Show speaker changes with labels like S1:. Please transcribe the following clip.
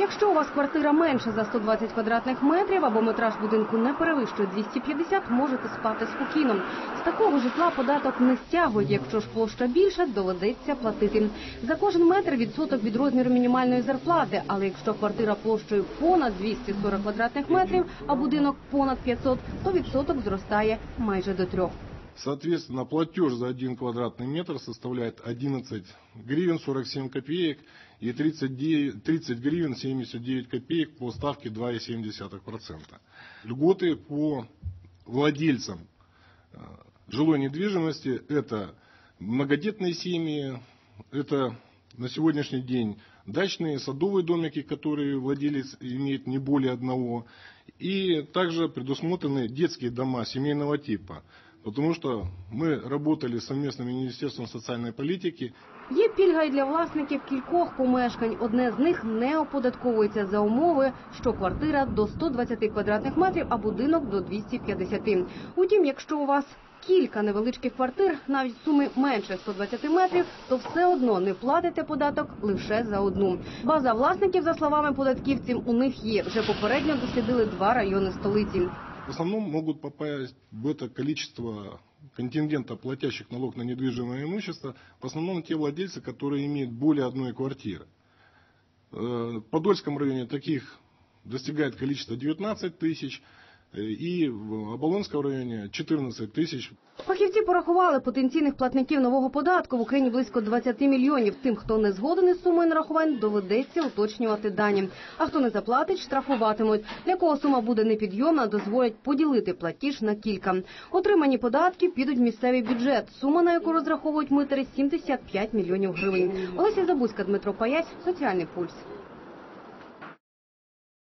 S1: Якщо у вас квартира менше за 120 квадратних метрів або метраж будинку не перевищує 250, можете спати спокійно. З такого житла податок не стягують. Якщо ж площа більша, доведеться платити. За кожен метр відсоток від розміру мінімальної зарплати. Але якщо квартира площею понад 240 квадратних метрів, а будинок понад 500, то відсоток зростає майже до трьох.
S2: Соответственно, платеж за один квадратный метр составляет 11 гривен 47 копеек и 39, 30 гривен 79 копеек по ставке 2,7%. Льготы по владельцам э, жилой недвижимости – это многодетные семьи, это на сегодняшний день дачные садовые домики, которые владелец имеет не более одного, и также предусмотрены детские дома семейного типа. Потому что мы работали совместно с Министерством социальной политики
S1: Є пільга й для власників кількох помешкань. Одне з них не оподатковується за умови, що квартира до 120 квадратних метрів, а будинок до 250. Утім, якщо у вас кілька невеличких квартир, навіть суми менше 120 метрів, то все одно не платите податок лише за одну. База власників, за словами податківців, у них є. Вже попередньо дослідили два райони столиці.
S2: В основном могут попасть в это количество контингента, платящих налог на недвижимое имущество, в основном те владельцы, которые имеют более одной квартиры. Э, В Подольском районе таких достигает количество 19 тысяч, э, и в Оболонском районе 14 тысяч.
S1: Фахівці порахували потенційних платників нового податку в Україні близько 20 мільйонів. Тим, хто не згоден із сумою нарахувань, доведеться уточнювати дані. А хто не заплатить, штрафуватимуть. Для кого сума буде непідйомна, дозволять поділити платіж на кілька. Отримані податки підуть в місцевий бюджет. Сума, на яку розраховують митари, 75 мільйонів гривень. Олеся Забузька, Дмитро Паясь, Соціальний пульс.